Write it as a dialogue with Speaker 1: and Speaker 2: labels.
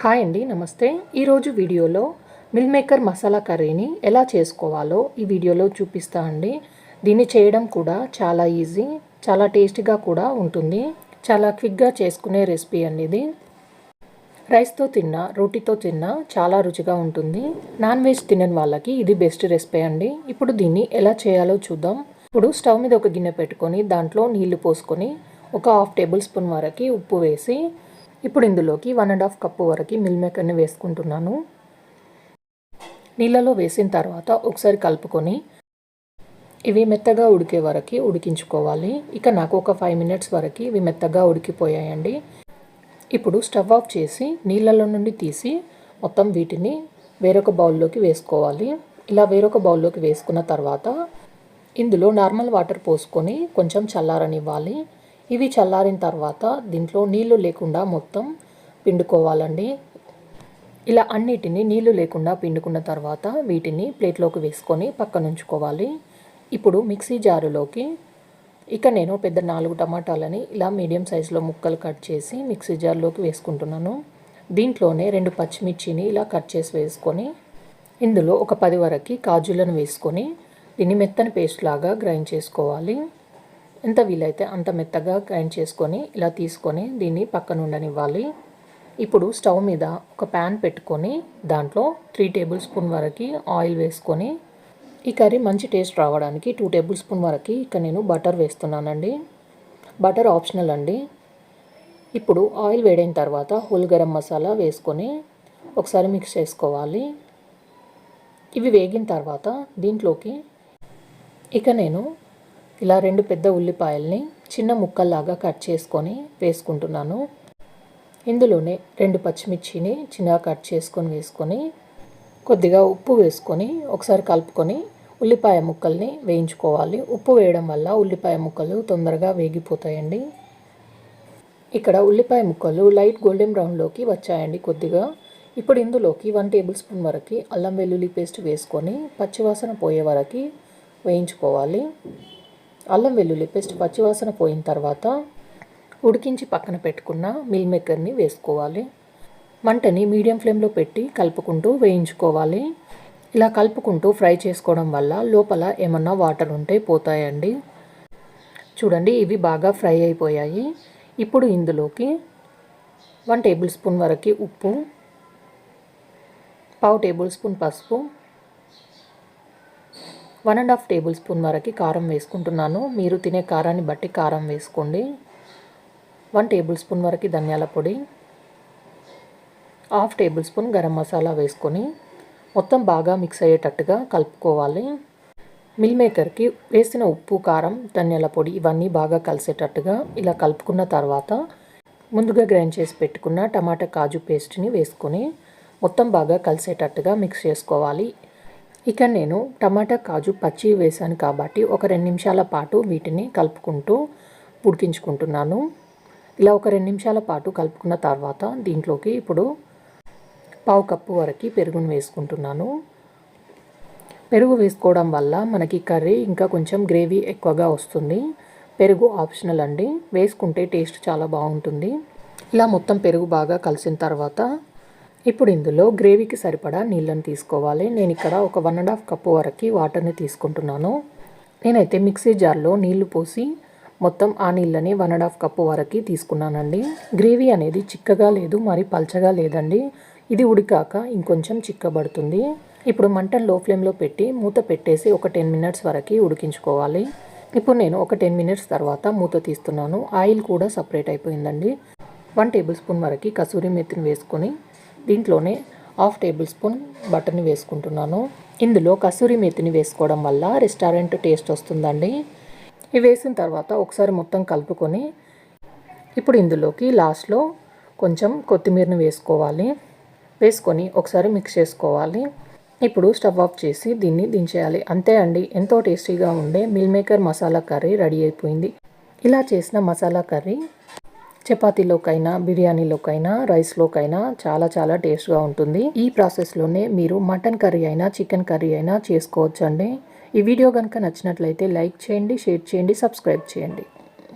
Speaker 1: Hi అండి నమస్తే. ఈరోజు వీడియోలో మిల్ మేకర్ మసాలా కర్రీని ఎలా చేసుకోవాలో ఈ వీడియోలో చూపిస్తా అండి. దీన్ని చేయడం కూడా చాలా ఈజీ చాలా టేస్టీగా కూడా ఉంటుంది. చాలా క్విక్గా చేసుకునే రెసిపీ అండి ఇది రైస్తో తిన్నా రోటీతో తిన్నా చాలా రుచిగా ఉంటుంది. నాన్ వెజ్ తినని వాళ్ళకి ఇది బెస్ట్ రెసిపీ అండి. ఇప్పుడు దీన్ని ఎలా చేయాలో చూద్దాం. ఇప్పుడు స్టవ్ మీద ఒక గిన్నె పెట్టుకొని దాంట్లో నీళ్ళు పోసుకొని ఒక హాఫ్ టేబుల్ స్పూన్ వరకు ఉప్పు వేసి ఇప్పుడు ఇందులోకి వన్ అండ్ హాఫ్ కప్పు వరకు మిల్ మేకర్ని వేసుకుంటున్నాను. నీళ్ళలో వేసిన తర్వాత ఒకసారి కలుపుకొని ఇవి మెత్తగా ఉడికే వరకు ఉడికించుకోవాలి. ఇక నాకు ఒక ఫైవ్ మినిట్స్ వరకు ఇవి మెత్తగా ఉడికిపోయాయండి. ఇప్పుడు స్టవ్ ఆఫ్ చేసి నీళ్ళలో నుండి తీసి మొత్తం వీటిని వేరొక బౌల్లోకి వేసుకోవాలి. ఇలా వేరొక బౌల్లోకి వేసుకున్న తర్వాత ఇందులో నార్మల్ వాటర్ పోసుకొని కొంచెం చల్లారనివ్వాలి. ఇవి చల్లారిన తర్వాత దీంట్లో నీళ్ళు లేకుండా మొత్తం పిండుకోవాలండి. ఇలా అన్నిటిని నీళ్ళు లేకుండా పిండుకున్న తర్వాత వీటిని ప్లేట్లోకి వేసుకొని పక్కనుంచుకోవాలి. ఇప్పుడు మిక్సీ జారులోకి ఇక నేను పెద్ద నాలుగు టమాటాలని ఇలా మీడియం సైజులో ముక్కలు కట్ చేసి మిక్సీ జార్లోకి వేసుకుంటున్నాను. దీంట్లోనే రెండు పచ్చిమిర్చిని ఇలా కట్ చేసి వేసుకొని ఇందులో ఒక పది వరకు కాజులను వేసుకొని దీన్ని మెత్తని పేస్ట్ లాగా గ్రైండ్ చేసుకోవాలి. ఎంత వీలైతే అంత మెత్తగా గ్రైండ్ చేసుకొని ఇలా తీసుకొని దీన్ని పక్కన ఉండనివ్వాలి. ఇప్పుడు స్టవ్ మీద ఒక ప్యాన్ పెట్టుకొని దాంట్లో త్రీ టేబుల్ స్పూన్ వరకు ఆయిల్ వేసుకొని ఈ కర్రీ మంచి టేస్ట్ రావడానికి టూ టేబుల్ స్పూన్ వరకు ఇక్కడ నేను బటర్ వేస్తున్నానండి. బటర్ ఆప్షనల్ అండి. ఇప్పుడు ఆయిల్ వేడైన తర్వాత హోల్ గరం మసాలా వేసుకొని ఒకసారి మిక్స్ చేసుకోవాలి. ఇవి వేగిన తర్వాత దీంట్లోకి ఇక నేను ఇలా రెండు పెద్ద ఉల్లిపాయల్ని చిన్న ముక్కల్లాగా కట్ చేసుకొని వేసుకుంటున్నాను. ఇందులోనే రెండు పచ్చిమిర్చిని చిన్నగా కట్ చేసుకొని వేసుకొని కొద్దిగా ఉప్పు వేసుకొని ఒకసారి కలుపుకొని ఉల్లిపాయ ముక్కల్ని వేయించుకోవాలి. ఉప్పు వేయడం వల్ల ఉల్లిపాయ ముక్కలు తొందరగా వేగిపోతాయండి. ఇక్కడ ఉల్లిపాయ ముక్కలు లైట్ గోల్డెన్ బ్రౌన్లోకి వచ్చాయండి కొద్దిగా. ఇప్పుడు ఇందులోకి వన్ టేబుల్ స్పూన్ వరకు అల్లం వెల్లుల్లి పేస్ట్ వేసుకొని పచ్చివాసన పోయే వరకు వేయించుకోవాలి. అల్లం వెల్లుల్లి పేస్ట్ పచ్చివాసన పోయిన తర్వాత ఉడికించి పక్కన పెట్టుకున్న మిల్ మేకర్ని వేసుకోవాలి. మంటని మీడియం ఫ్లేమ్లో పెట్టి కలుపుకుంటూ వేయించుకోవాలి. ఇలా కలుపుకుంటూ ఫ్రై చేసుకోవడం వల్ల లోపల ఏమన్నా వాటర్ ఉంటే పోతాయండి. చూడండి ఇవి బాగా ఫ్రై అయిపోయాయి. ఇప్పుడు ఇందులోకి వన్ టేబుల్ స్పూన్ వరకు ఉప్పు పావు టేబుల్ స్పూన్ పసుపు one and half tablespoon వరకు కారం వేసుకుంటున్నాను. మీరు తినే కారాన్ని బట్టి కారం వేసుకోండి. వన్ టేబుల్ స్పూన్ వరకు ధనియాల పొడి. Half tablespoon garam masala వేసుకొని మొత్తం బాగా మిక్స్ అయ్యేటట్టుగా కలుపుకోవాలి. మిల్ మేకర్కి వేసిన ఉప్పు కారం ధనియాల పొడి ఇవన్నీ బాగా కలిసేటట్టుగా ఇలా కలుపుకున్న తర్వాత ముందుగా గ్రైండ్ చేసి పెట్టుకున్న టమాటా కాజు పేస్ట్ని వేసుకొని మొత్తం బాగా కలిసేటట్టుగా మిక్స్ చేసుకోవాలి. ఇక నేను టమాటా కాజు పచ్చి వేసాను కాబట్టి ఒక రెండు నిమిషాల పాటు వీటిని కలుపుకుంటూ ఉడికించుకుంటున్నాను. ఇలా ఒక రెండు నిమిషాల పాటు కలుపుకున్న తర్వాత దీంట్లోకి ఇప్పుడు పావు కప్పు వరకు పెరుగును వేసుకుంటున్నాను. పెరుగు వేసుకోవడం వల్ల మనకి కర్రీ ఇంకా కొంచెం గ్రేవీ ఎక్కువగా వస్తుంది. పెరుగు ఆప్షనల్ అండి. వేసుకుంటే టేస్ట్ చాలా బాగుంటుంది. ఇలా మొత్తం పెరుగు బాగా కలిసిన తర్వాత ఇప్పుడు ఇందులో గ్రేవీకి సరిపడా నీళ్ళని తీసుకోవాలి. నేను ఇక్కడ ఒక వన్ అండ్ హాఫ్ కప్పు వరకు వాటర్ని తీసుకుంటున్నాను. నేనైతే మిక్సీ జార్లో నీళ్ళు పోసి మొత్తం ఆ నీళ్ళని వన్ అండ్ హాఫ్ కప్పు వరకు తీసుకున్నానండి. గ్రేవీ అనేది చిక్కగా లేదు మరి పల్చగా లేదండి. ఇది ఉడికాక ఇంకొంచెం చిక్కబడుతుంది. ఇప్పుడు మంటను లో ఫ్లేమ్లో పెట్టి మూత పెట్టేసి ఒక టెన్ మినిట్స్ వరకు ఉడికించుకోవాలి. ఇప్పుడు నేను ఒక టెన్ మినిట్స్ తర్వాత మూత తీస్తున్నాను. ఆయిల్ కూడా సపరేట్ అయిపోయిందండి. వన్ టేబుల్ స్పూన్ వరకు కసూరి మెత్తిని వేసుకొని దీంట్లోనే హాఫ్ టేబుల్ స్పూన్ బటర్ని వేసుకుంటున్నాను. ఇందులో కసూరి మేతిని వేసుకోవడం వల్ల రెస్టారెంట్ టేస్ట్ వస్తుందండి. ఇవి వేసిన తర్వాత ఒకసారి మొత్తం కలుపుకొని ఇప్పుడు ఇందులోకి లాస్ట్లో కొంచెం కొత్తిమీరని వేసుకోవాలి. వేసుకొని ఒకసారి మిక్స్ చేసుకోవాలి. ఇప్పుడు స్టవ్ ఆఫ్ చేసి దీన్ని దించేయాలి. అంతే అండి. ఎంతో టేస్టీగా ఉండే meal maker masala curry ready అయిపోయింది. ఇలా చేసిన మసాలా కర్రీ చపాతీలోకైనా బిర్యానీలోకైనా రైస్లోకైనా చాలా చాలా టేస్ట్గా ఉంటుంది. ఈ ప్రాసెస్లోనే మీరు మటన్ కర్రీ అయినా చికెన్ కర్రీ అయినా చేసుకోవచ్చండి. ఈ వీడియో కనుక నచ్చినట్లయితే లైక్ చేయండి షేర్ చేయండి సబ్స్క్రైబ్ చేయండి.